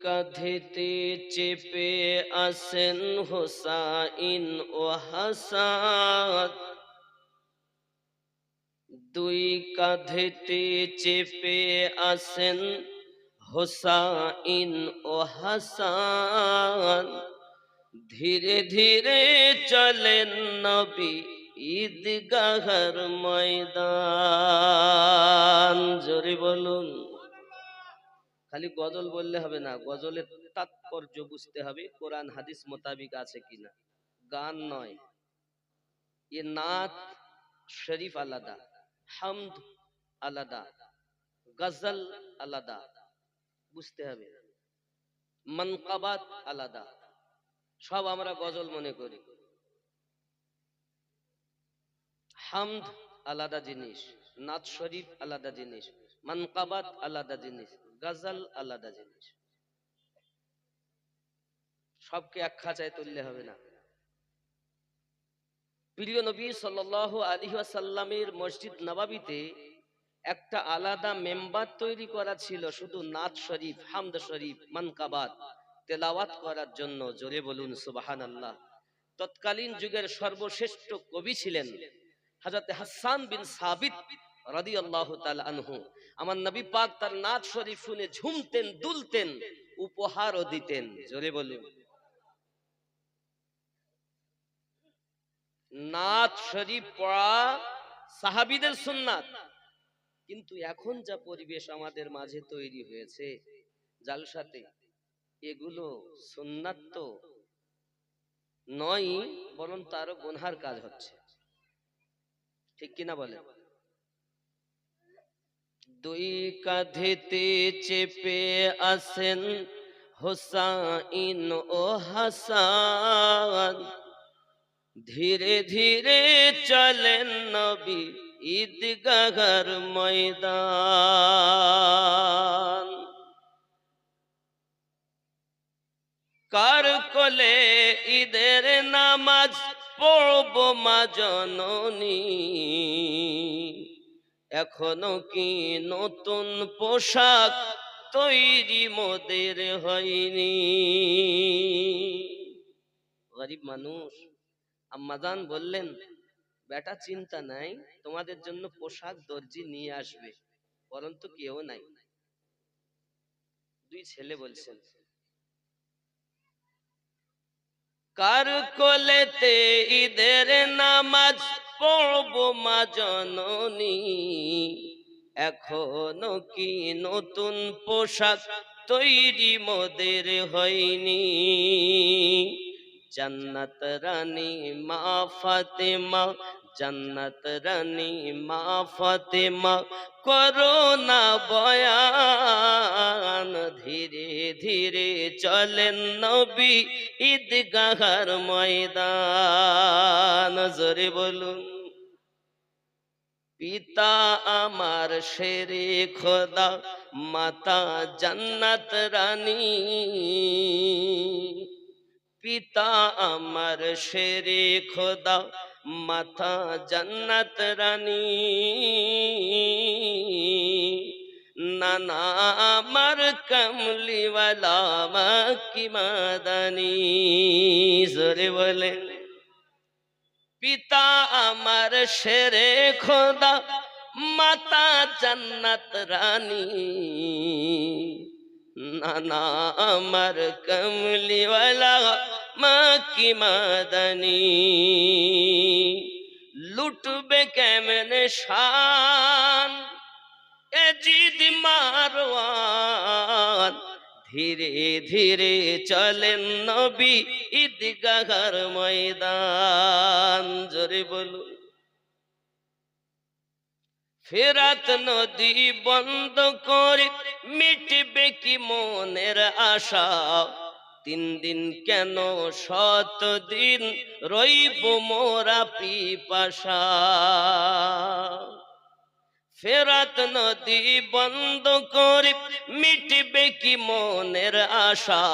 কাঁধেতে চেপে আসেন হোসাইন ও হাসান দুই কাঁধেতে চেপে আসেন হোসাইন ও হাসান ধীরে ধীরে চলেন নবী ঈদগাহর ময়দান জোরে বলুন খালি গজল বললে হবে না, গজলের তাৎপর্য বুঝতে হবে, কোরআন, হাদিস মোতাবিক আছে কিনা। গান নয়, এ নাত শরীফ আলাদা, হামদ আলাদা, গজল আলাদা, বুঝতে হবে। মনকাবাত আলাদা, সব আমরা গজল মনে করি। হামদ আলাদা জিনিস, নাত শরীফ আলাদা জিনিস। মনকাবাত আলাদা জিনিস, গজল আলাদা জিনিস। সবকে এক খাঁচায় তুললে হবে না। প্রিয় নবী সাল আলী সাল্লামের মসজিদ নবাবিতে একটা আলাদা মেম্বার তৈরি করা ছিল, শুধু নাথ শরীফ, হামদ শরীফ মানকাবাত তেলাওয়াত করার জন্য। জোরে বলুন সুবাহান আল্লাহ তৎকালীন যুগের সর্বশ্রেষ্ঠ কবি ছিলেন হাজরত হাসান বিন সাবিত রাদি আল্লাহ আনহু। আমার নবী পাক তার নাচ শরীফ শুনে ঝুমতেন, দুলতেন, উপহারও দিতেন। জোরে বলুন। নাচ শরীফ পড়া সাহাবিদের সুন্নাত। কিন্তু এখন যা পরিবেশ আমাদের মাঝে তৈরি হয়েছে, জালসাতে, এগুলো সুন্নাত তো নয় বরং তারও গুনহার কাজ হচ্ছে। ঠিক কিনা বলে দুই কাঁধেতে চেপে আসেন হোসাইন ও হাসান। ধীরে ধীরে চলেন নবী ঈদগাহর ময়দান। কার কোলে ঈদের নামাজ পড়ব মা জননী? এখনও কি নতুন পোশাক তৈরি মোদের হয়নি? গরিব মানুষ, আম্মাজান বললেন, বেটা, চিন্তা নাই, তোমাদের জন্য পোশাক দর্জি নিয়ে আসবে পরন্তু কেউ নাই। দুই ছেলে বলছেন, কার কোলেতে ঈদের নামাজ পড়ব মা জননী। এখনও কি নতুন পোশাক তৈরি মোদের হয়নি? জান্নাত রানী মা ফাতেমা, জান্নাত রানী মা ফাতেমা, করোনা বয়ান ধীরে ধীরে চলেন নবী ঈদগাহার ময়দান, জোরে বলুন। পিতা আমার শেরে খোদা, মাতা জান্নাত রানী। পিতা আমার শেরে খোদা মাথা জান্নাত রানী। নানা আমার কমলিওয়ালা মাকি মাদানি। জোরে বলে, পিতা আমার শেরে খোদা, মাতা জান্নাত রানী। নানা আমার কমলিওয়ালা মাকি মাদানি। লুটবে কেমনে শান এজিদ মারওয়ান। ধীরে ধীরে চলেন নবী ঈদগাহর ময়দান। জোরে বলুন। ফেরাত নদী বন্ধ করে মিটবে কি মনের আশা? তিন দিন কেন শত দিন রইব মোরা পিপাসা? ফেরাত নদী বন্ধ করে মিটবে কি মনের আশা?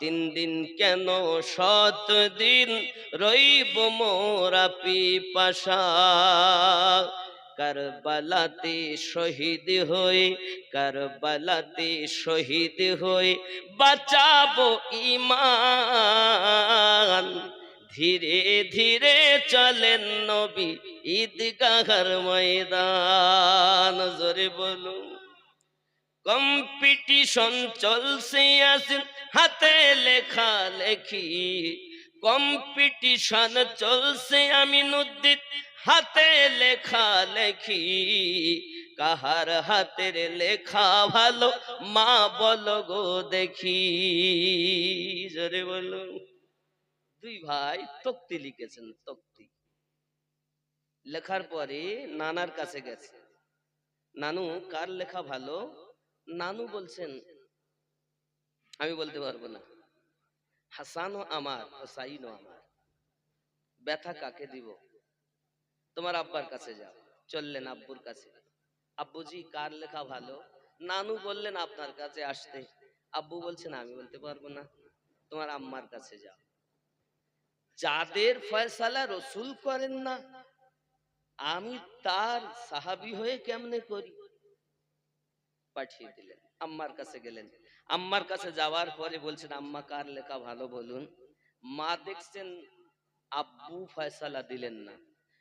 তিন দিন কেন শত দিন রইব মোরা পিপাসা? কারবালাতে শহীদ হয়ে কারবালাতে শহীদ হই, বাঁচাবো ইমান ধীরে ধীরে চলেন নবী ঈদগাহর ময়দান, জোরে বলুন। কম্পিটিশন চলছে আসেন হাতে লেখা লেখি। কম্পিটিশন চলছে আমিনুদ্দিন, হাতে লেখা লেখি। কাহার হাতের লেখা ভালো, মা বলো গো দেখি। জোরে বলুন। দুই ভাই তক্তি লিখেছেন, তক্তি। লেখার পরে নানার কাছে গেছে। নানু, কার লেখা ভালো? নানু বলছেন, আমি বলতে পারব না। হাসানও আমার, হোসাইনও আমার। ব্যথা কাকে দিব? তোমার আব্বার কাছে যাও। চললেন আব্বুর কাছে। আব্বুজি, কার লেখা ভালো? নানু বললেন, আপনার কাছে আসতে। আব্বু বলছেন, আমি বলতে পারব না। তোমার আম্মার কাছে যাও। যাদের ফয়সালা রসুল করেন না আমি তার সাহাবি হয়ে কেমনে করি? পাঠিয়ে দিলেন। আম্মার কাছে গেলেন। আম্মার কাছে যাওয়ার পরে বলছেন, আম্মা কার লেখা ভালো বলুন। মা দেখছেন, আব্বু ফয়সালা দিলেন না,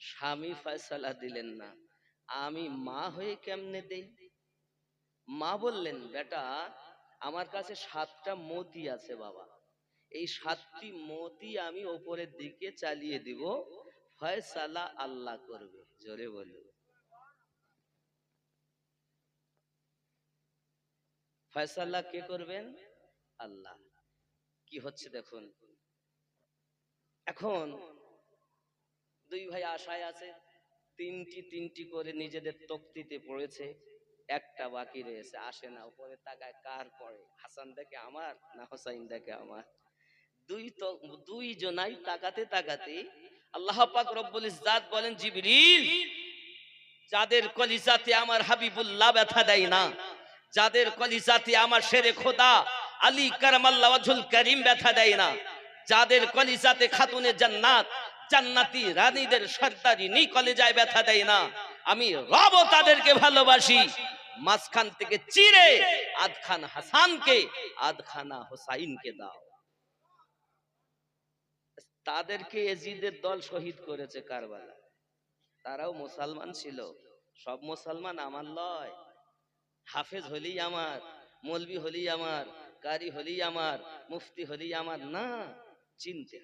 স্বামী ফয়সালা দিলেন না। আমি মা হয়ে কেমনে দেই? মা বললেন, বেটা, আমার কাছে সাতটা মতি আছে বাবা। এই সাতটি মতি আমি ওপরের দিকে চালিয়ে দিব। ফয়সালা আল্লাহ করবে। জোরে বলুন ফয়সালা কে করবেন? আল্লাহ। কি হচ্ছে দেখুন। এখন দুই ভাই আশায় আছে, তিনটি তিনটি করে নিজেদের তক্তিতে পড়েছে, একটা বাকি রয়েছে, আসে না, উপরে তাকায়, কার পড়ে? হাসান দেখে আমার না হোসাইন দেখে আমার? দুই তো দুই জনাই তাকাতে তাকাতে আল্লাহ পাক রব্বুল ইজ্জাত বলেন, জিবরিল, যাদের কলিজাতে আমার হাবিবুল্লাহ ব্যথা দেয় না, যাদের কলিজাতে আমার শেরে খোদা আলী কারামাল্লাহ করিম ব্যথা দেয় না, যাদের কলিজাতে খাতুনে জান্নাত, জান্নাতি রানীদের সর্দারি নি কলেজায় ব্যথা দেয় না, আমি রব তাদেরকে ভালোবাসি। মাঝখান থেকে চিরে আধখান হাসানকে আধখানা হোসাইনকে দাও। তাদেরকে এজিদের দল শহীদ করেছে কারবালা তারাও মুসলমান ছিল। সব মুসলমান আমার লয়। হাফেজ হলি আমার, মলবি হলি আমার, কারি হলি আমার, মুফতি হলি আমার। না, চিনতে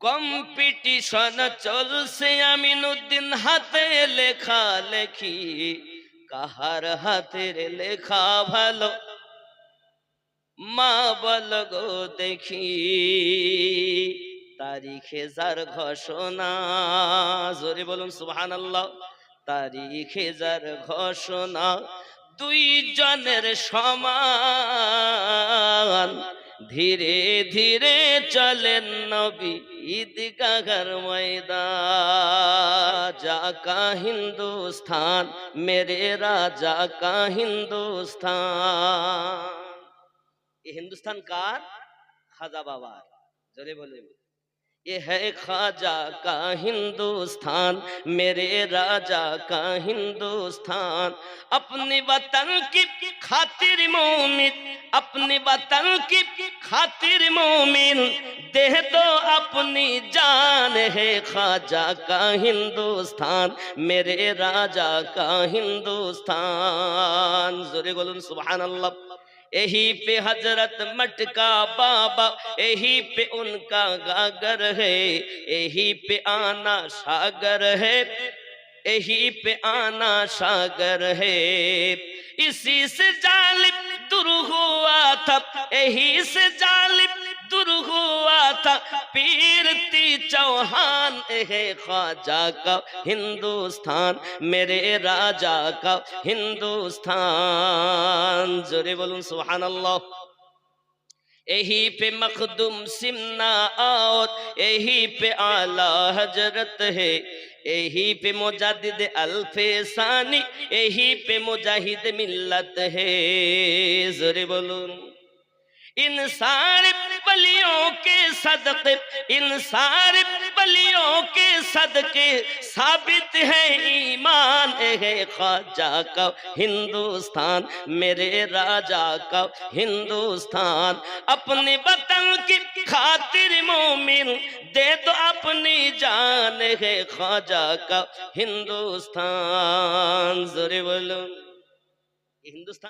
কম্পিটিশন চলছে আমিনুদ্দিন হাতে লেখা লেখি। কাহার হাতের লেখা ভালো? মা বল গো দেখি, তারিখে যার ঘোষণা, জোরে বলুন সুবহান আল্লাহ তারিখে যার ঘোষণা, দুই জনের সমান। ধীরে ধীরে চলেন নবী ঈদগাহর ময়দান। জাকা হিন্দুস্তান মেরে রাজা কা হিন্দুস্তান یہ ہندوستان کار خواجہ بابا جرے بولے یہ ہے خواجہ کا ہندوستان، میرے راجہ کا ہندوستان۔ اپنے وطن کی خاطر مومن اپنے وطن کی خاطر مومن۔ دے دو اپنی جان ہے خواجہ کا ہندوستان، میرے راجہ کا ہندوستان۔ زورے سبحان اللہ۔ اہی پہ حضرت مٹکا بابا اہی پہ ان کا گاگر ہے، یہی پہ آنا ساگر ہے، یہی پہ آنا ساگر ہے۔ اسی سے جالب در ہوا تھا، یہی سے جالب चौहान है ख्वाजा का हिंदुस्तान मेरे राजा का हिंदुस्तान जोरे बोलूं सुभान अल्लाह यही पे मखदुम सिमना और यही पे आला हजरत है यही पे मुजादिद अल्फे सानी यही पे मुजाहिद मिल्लत है जोरे बोलूं इन بلیوں کے صدق ان سارے بلیوں کے صدق ثابت ہے، ایمان ہے خواجہ کا، ہندوستان میرے راجہ کا، ہندوستان اپنے وطن کی خاطر مومن، دے تو اپنی جان ہے خواجہ کا، ہندوستان ضرور ہندوستان